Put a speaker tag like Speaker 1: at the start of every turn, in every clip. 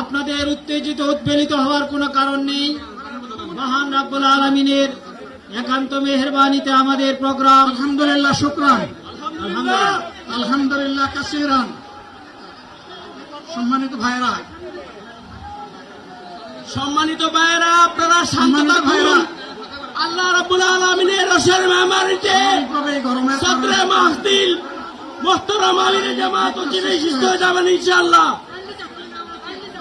Speaker 1: আপনাদের উত্তেজিত উদ্বেলিত হওয়ার কোনো কারণ নেই। মহান রাব্বুল আলমিনের একান্ত মেহরবানিতে আমাদের প্রোগ্রাম
Speaker 2: আলহামদুলিল্লাহ শুক্রান।
Speaker 1: আলহামদুলিল্লাহ
Speaker 2: কাসিরান। সম্মানিত ভাইরা
Speaker 1: সম্মানিত ভাইরা আপনারা শান্ত
Speaker 2: সম্মানিত ভাইরা।
Speaker 1: আল্লাহ রাব্বুল আলমিনের রসের মেহমানিতে সদরে মাহদিল মোহতরম আমিনের জামাত ও জিনে সুস্থ যাবেন ইনশাআল্লাহ।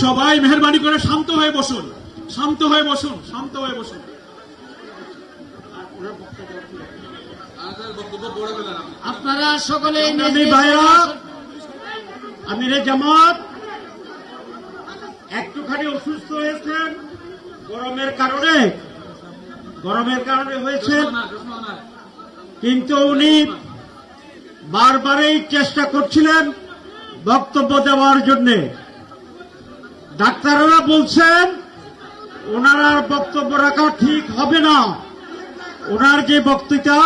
Speaker 2: সবাই মেহরবানি করে শান্ত হয়ে বসুন। শান্ত হয়ে বসুন শান্ত হয়ে বসুন।
Speaker 1: আপনারা সকলে
Speaker 2: আমিরে জামাত। একটুখানি অসুস্থ হয়েছেন গরমের কারণে। গরমের কারণে হয়েছে কিন্তু উনি বারবারই চেষ্টা করছিলেন বক্তব্য দেওয়ার জন্য ডাক্তাররা বলছেন ওনার বক্তব্য রাখা ঠিক হবে না। ওনার যে বক্তৃতা